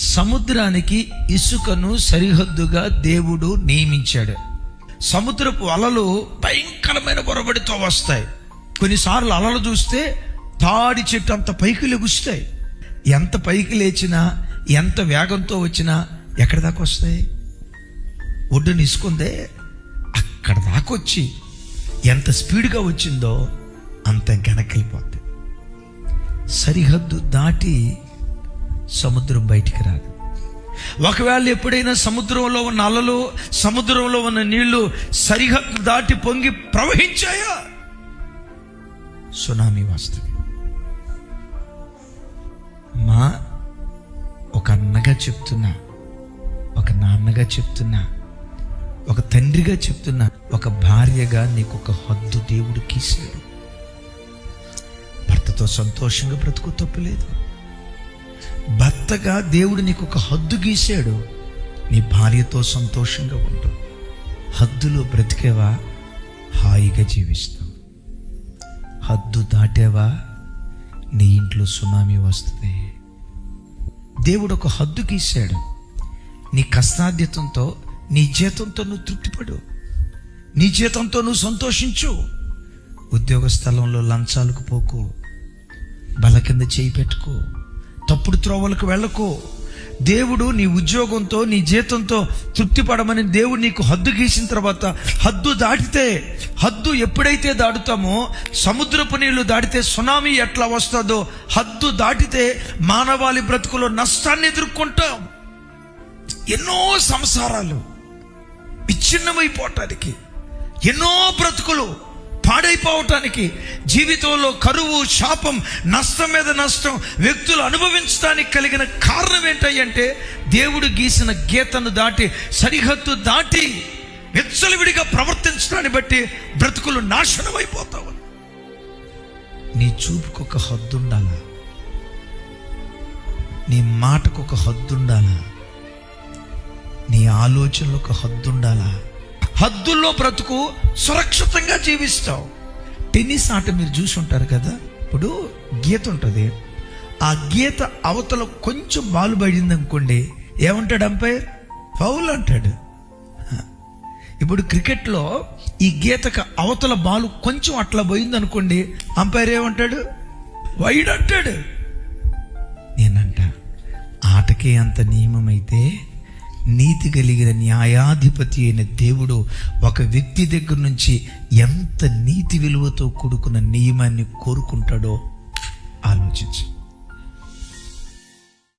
సముద్రానికి ఇసుకను సరిహద్దుగా దేవుడు నియమించాడు. సముద్రపు అలలు భయంకరమైన పొరబడితో వస్తాయి. కొన్నిసార్లు అలలు చూస్తే తాడి చెట్టు అంత పైకి లెగుస్తాయి. ఎంత పైకి లేచినా ఎంత వేగంతో వచ్చినా ఎక్కడి దాకా వస్తాయి? ఒడ్డుని ఇసుకుందే అక్కడ దాకా వచ్చి ఎంత స్పీడ్గా వచ్చిందో అంత వెనక్కిపోద్ది సరిహద్దు దాటి సముద్రం బయటికి రాదు. ఒకవేళ ఎప్పుడైనా సముద్రంలో ఉన్న అలలు సముద్రంలో ఉన్న నీళ్ళు సరిహద్దు దాటి పొంగి ప్రవహించాయా? సునామీ వస్తుంది మా ఒక అన్నగా చెప్తున్నా ఒక నాన్నగా చెప్తున్నా ఒక తండ్రిగా చెప్తున్నా ఒక భార్యగా నీకు ఒక హద్దు దేవుడు గీసాడు భర్తతో సంతోషంగా బ్రతుకు తప్పులేదు. భర్తగా దేవుడు నీకు ఒక హద్దు గీశాడు. నీ భార్యతో సంతోషంగా ఉండు. హద్దులో బ్రతికేవా? హాయిగా జీవిస్తావు హద్దు దాటేవా? నీ ఇంట్లో సునామీ వస్తుంది. దేవుడు ఒక హద్దు గీశాడు. నీ కష్టాధ్యతంతో నీ జీతంతో నువ్వు తృప్తిపడు. నీ జీతంతో నువ్వు సంతోషించు. ఉద్యోగ స్థలంలో లంచాలకు పోకు. బల కింద చేయి పెట్టుకో. తప్పుడు త్రోవలకు వెళ్ళకు. దేవుడు నీ ఉద్యోగంతో నీ జీతంతో తృప్తి పడమని దేవుడు నీకు హద్దు గీసిన తర్వాత హద్దు దాటితే హద్దు ఎప్పుడైతే దాటుతామో సముద్రపు నీళ్ళు దాటితే సునామీ ఎట్లా వస్తుందో హద్దు దాటితే మానవాళి బ్రతుకులో నష్టాన్ని ఎదుర్కొంటాం. ఎన్నో సంసారాలు విచ్ఛిన్నమైపోవటానికి ఎన్నో బ్రతుకులు పాడైపోవటానికి జీవితంలో కరువు శాపం నష్టం మీద నష్టం వ్యక్తులు అనుభవించడానికి కలిగిన కారణం ఏంటంటే దేవుడు గీసిన గీతను దాటి సరిహద్దు దాటి విచ్చలవిడిగా ప్రవర్తించడాన్ని బట్టి బ్రతుకులు నాశనం అయిపోతావు నీ చూపుకు ఒక హద్దు ఉండాలా నీ మాటకు ఒక హద్దు ఉండాలా నీ ఆలోచనలకు హద్దు ఉండాలా హద్దుల్లో బ్రతుకు సురక్షితంగా జీవిస్తావు. టెన్నిస్ ఆట మీరు చూసి ఉంటారు కదా? ఇప్పుడు గీత ఉంటుంది. ఆ గీత అవతల కొంచెం బాలు పడింది అనుకోండి ఏమంటాడు అంపైర్? ఫౌల్ అంటాడు. ఇప్పుడు క్రికెట్లో ఈ గీతకు అవతల బాలు కొంచెం అట్లా పోయింది అనుకోండి అంపైర్ ఏమంటాడు? వైడ్ అంటాడు. నేనంట ఆటకే అంత నియమమైతే నీతి కలిగిన న్యాయాధిపతి అయిన దేవుడు ఒక వ్యక్తి దగ్గర నుంచి ఎంత నీతి విలువతో కూడుకున్న నియమాన్ని కోరుకుంటాడో ఆలోచించు.